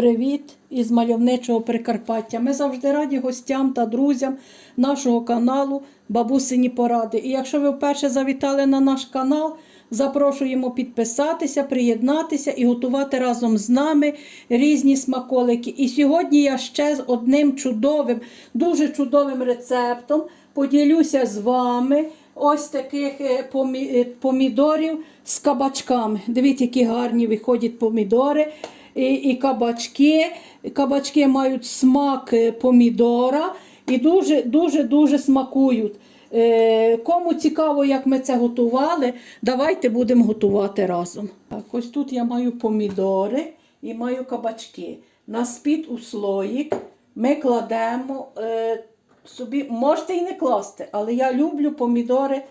Привіт із мальовничого Прикарпаття. Ми завжди раді гостям та друзям нашого каналу Бабусині Поради. І якщо ви вперше завітали на наш канал, запрошуємо підписатися, приєднатися і готувати разом з нами різні смаколики. І сьогодні я ще з одним чудовим, дуже чудовим рецептом поділюся з вами. Ось таких е, е, помідорів з кабачками. Дивіться, які гарні виходять помідори і, і кабачки. Кабачки мають смак е, помідора і дуже дуже дуже смакують. Е, Кому цікаво, як ми це готували, давайте будемо готувати разом. Так, ось тут я маю помідори і маю кабачки. На спід у слоїк ми кладемо е, собі, можете і не класти, але я люблю помідори,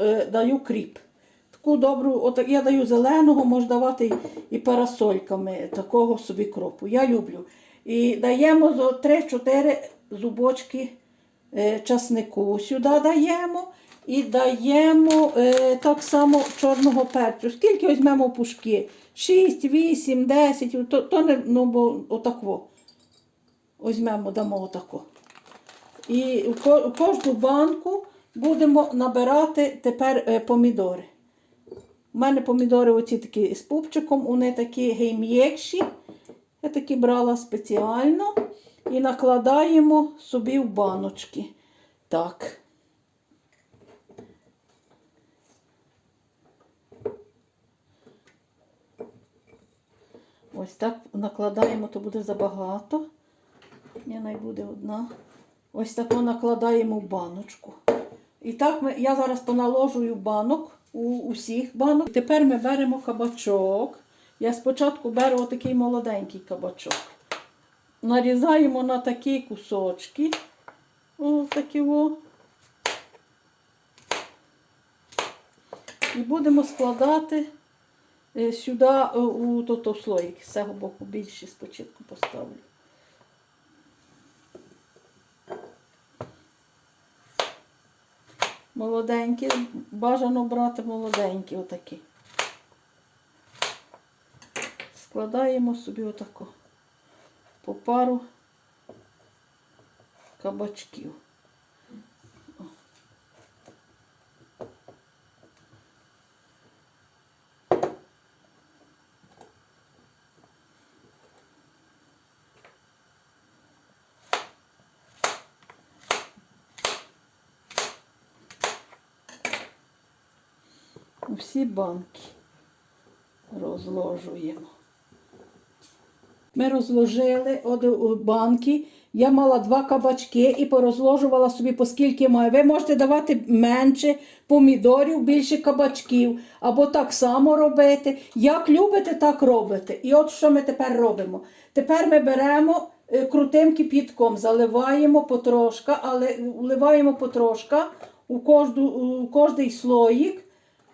е, даю кріп. Таку добру, от я даю зеленого, можу давати і- парасольками такого собі кропу. Я люблю. І даємо 3-4 зубочки е, часнику. Сюди даємо і даємо е, так само чорного перцю. Скільки візьмемо пушки? 6, 8, 10, то, то не, ну, бо отако. Візьмемо, дамо отако. І у кожну банку будемо набирати тепер е, помідори. У мене помідори оці такі з пупчиком, вони такі гейм'єкші. Я такі брала спеціально і накладаємо собі в баночки. Так. Ось так накладаємо, то буде забагато. Ні, най буде одна. Ось тако накладаємо в баночку. І так ми, я зараз поналожую банок у усіх банок. Тепер ми беремо кабачок. Я спочатку беру отакий молоденький кабачок. Нарізаємо на такі кусочки. Ось такі о. І будемо складати е, сюди е, у тото слоїк. З цього боку більше спочатку поставлю. Молоденькі, бажано брати молоденькі отакі. Складаємо собі отако по пару кабачків. Всі банки розложуємо. Ми розложили банки. Я мала два кабачки і порозложувала собі, поскільки маю. Ви можете давати менше помідорів, більше кабачків, або так само робити. Як любите, так робите. І от що ми тепер робимо? Тепер ми беремо е, крутим кипітком, заливаємо потрошка, але вливаємо потрошка у кожний слоїк,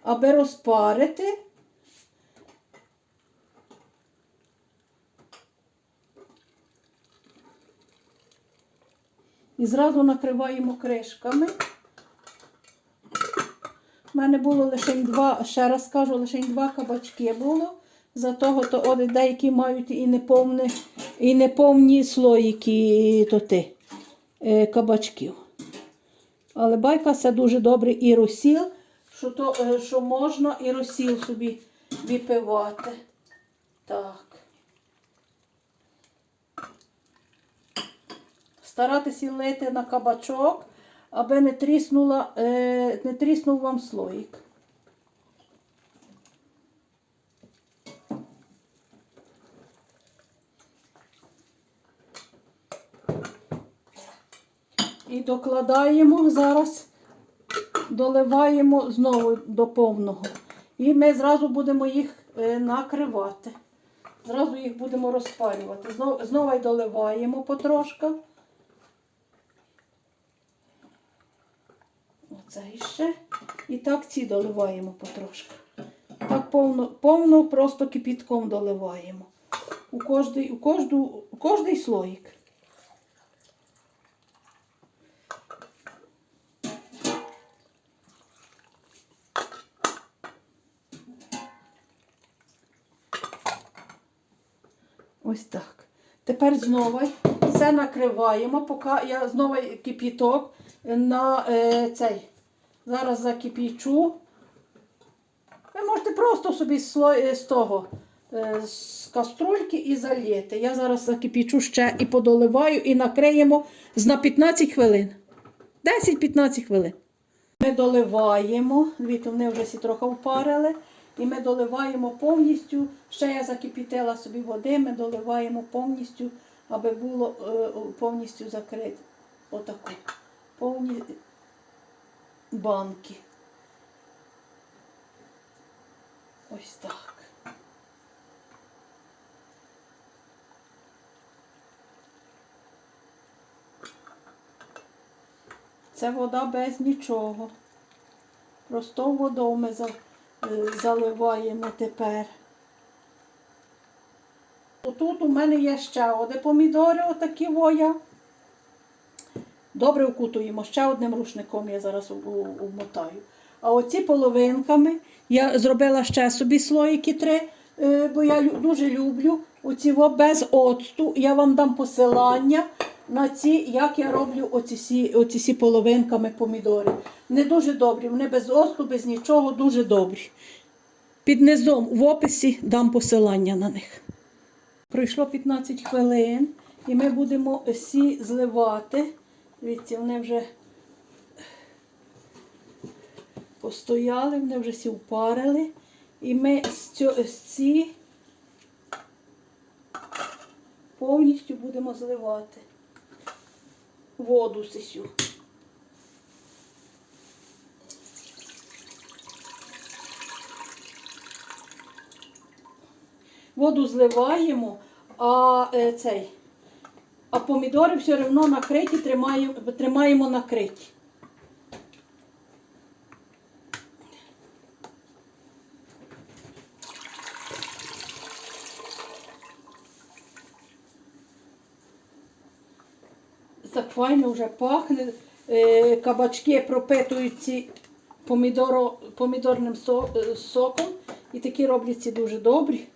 аби розпарити. І зразу накриваємо кришками. У мене було лише два, ще раз кажу, лише два кабачки було. За того, то от деякі мають і неповні, і неповні слоїки то ти, е, кабачків. Але байка це дуже добре і розсіл, що, то, е, що можна і розсіл собі випивати. Так. старатися лити на кабачок, аби не, тріснула, е, не тріснув вам слоїк. І докладаємо зараз, доливаємо знову до повного. І ми зразу будемо їх е, накривати. Зразу їх будемо розпарювати. Знову, й доливаємо потрошка. Оце іще. І так ці доливаємо потрошки. Так повно, повно просто кипітком доливаємо. У кожний, у кожну, у кожний слоїк. Ось так. Тепер знову все накриваємо, поки я знову кипіток на е, цей. Зараз закипічу. Ви можете просто собі з, е, того, е, з каструльки і заліти. Я зараз закипічу ще і подоливаю, і накриємо на 15 хвилин. 10-15 хвилин. Ми доливаємо, вони вже всі трохи впарили. І ми доливаємо повністю. Ще я закипітила собі води, ми доливаємо повністю, аби було е, повністю закрите. Отаку. Повні банки. Ось так. Це вода без нічого. Просто водою ми за- е, заливаємо тепер. Тут у мене є ще одне помідори, отакі воя. Добре вкутуємо. Ще одним рушником я зараз обмотаю. А оці половинками я зробила ще собі слоїки три, е, бо я дуже люблю оці без оцту. Я вам дам посилання на ці, як я роблю оці всі, оці всі половинками помідори. Вони дуже добрі, вони без оцту, без нічого, дуже добрі. Під низом в описі дам посилання на них. Пройшло 15 хвилин, і ми будемо всі зливати. Дивіться, вони вже постояли, вони вже всі впарили. І ми з ці повністю будемо зливати воду сисю. Воду зливаємо, а е, цей, а помідори все одно накриті, тримаємо, тримаємо накриті. Так файно вже пахне. Е, Кабачки пропитують ці помідоро, помідорним е, соком. І такі робляться дуже добрі.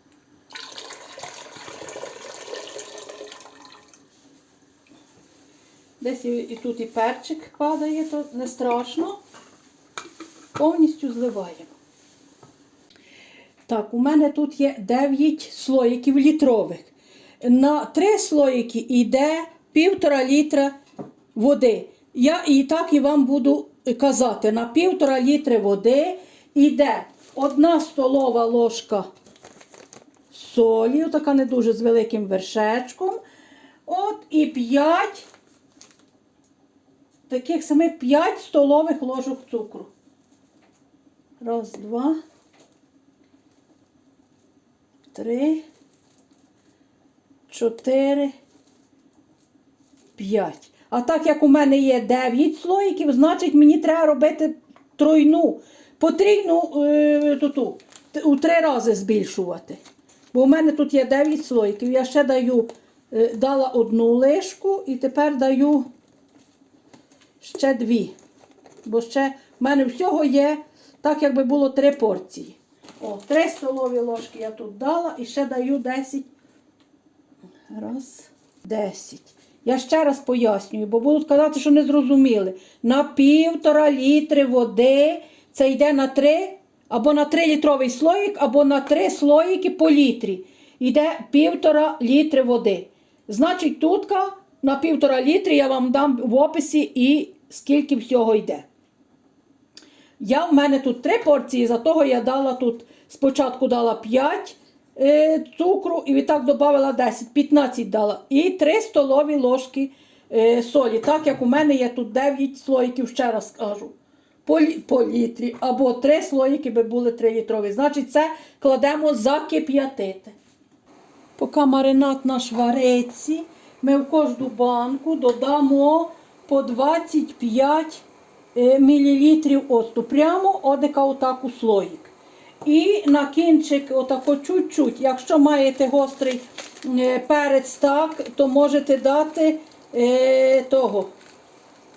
Десь і тут і перчик падає, то не страшно. Повністю зливаємо. Так, у мене тут є 9 слоїків літрових. На 3 слоїки йде півтора літра води. Я і так і вам буду казати, на півтора літри води йде одна столова ложка солі, така не дуже з великим вершечком. От і 5 таких самих 5 столових ложок цукру. Раз, два, три, чотири, п'ять. А так як у мене є 9 слоїків, значить мені треба робити тройну, потрійну е, ту, у три рази збільшувати. Бо у мене тут є 9 слоїків. Я ще даю, е, дала одну лишку і тепер даю ще дві. Бо ще в мене всього є, так якби було три порції. О, три столові ложки я тут дала і ще даю 10. Раз, 10. Я ще раз пояснюю, бо будуть казати, що не зрозуміли. На півтора літри води це йде на 3, або на 3 літровий слоїк, або на 3 слоїки по літрі. Йде півтора літри води. Значить, тутка на півтора літри я вам дам в описі і скільки всього йде. Я, в мене тут три порції, за того я дала тут спочатку дала 5 е, цукру і відтак додала 10, 15 дала. І 3 столові ложки е, солі. Так як у мене є тут 9 слоїків, ще раз скажу. По, по літрі. Або 3 слоїки би були 3 літрові. Значить, це кладемо закип'ятити. Поки маринад наш вариться, ми в кожну банку додамо по 25 е, мл оцту. Прямо одека отак у слоїк. І на кінчик отако чуть-чуть. Якщо маєте гострий е, перець, так, то можете дати е, того.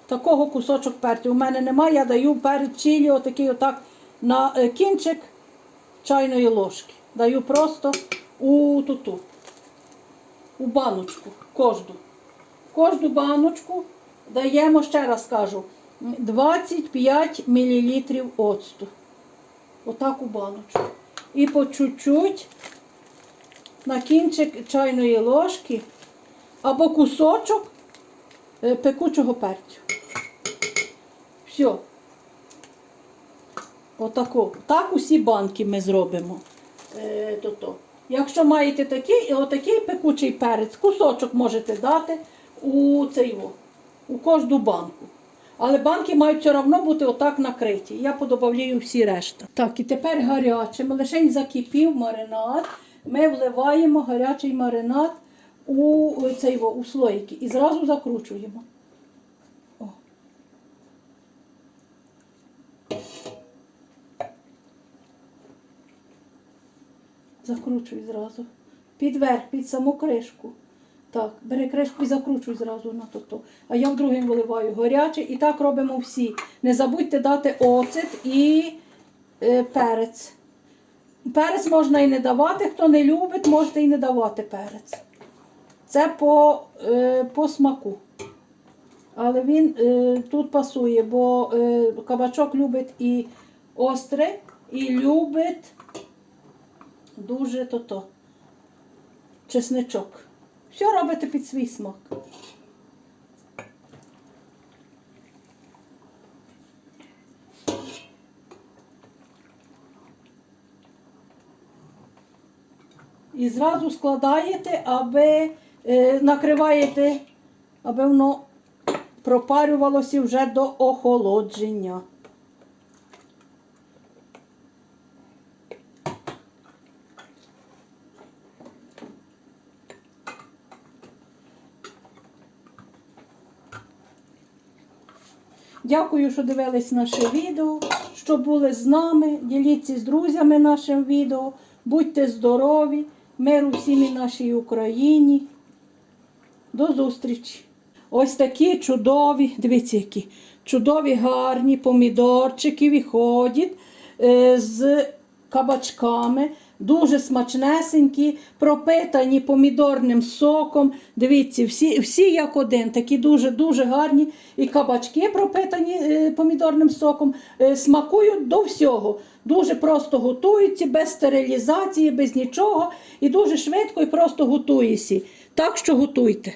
Такого кусочок перцю. У мене немає, я даю перець чилі, отакий отак на е, кінчик чайної ложки. Даю просто у туту. у баночку, кожну. Кожну баночку даємо, ще раз кажу, 25 мл оцту. Отак у баночку. І по чуть-чуть на кінчик чайної ложки або кусочок е, пекучого перцю. Все. Отако. Так усі банки ми зробимо. Е, то-то. Якщо маєте такий, отакий пекучий перець, кусочок можете дати у цей у кожну банку. Але банки мають все одно бути отак накриті. Я подобавляю всі решта. Так, і тепер гарячим. Лишень закипів маринад. Ми вливаємо гарячий маринад у цей у слоїки і зразу закручуємо. О. Закручуй зразу. Під верх, під саму кришку. Так, бери кришку і закручуй зразу на то. А я в другим виливаю гаряче. І так робимо всі. Не забудьте дати оцет і е, перець. Перець можна і не давати. Хто не любить, можете і не давати перець. Це по, е, по смаку. Але він е, тут пасує, бо е, кабачок любить і остре, і любить дуже то-то. Чесничок. Все робите під свій смак. І зразу складаєте, аби е, накриваєте, аби воно пропарювалося вже до охолодження. Дякую, що дивились наше відео, що були з нами. Діліться з друзями нашим відео. Будьте здорові, миру всім нашій Україні. До зустрічі! Ось такі чудові, дивіться, які чудові гарні помідорчики виходять е, з кабачками. Дуже смачнесенькі, пропитані помідорним соком. Дивіться, всі, всі як один, такі дуже-дуже гарні. І кабачки пропитані е, помідорним соком, е, смакують до всього. Дуже просто готуються, без стерилізації, без нічого. І дуже швидко і просто готуються. Так що готуйте.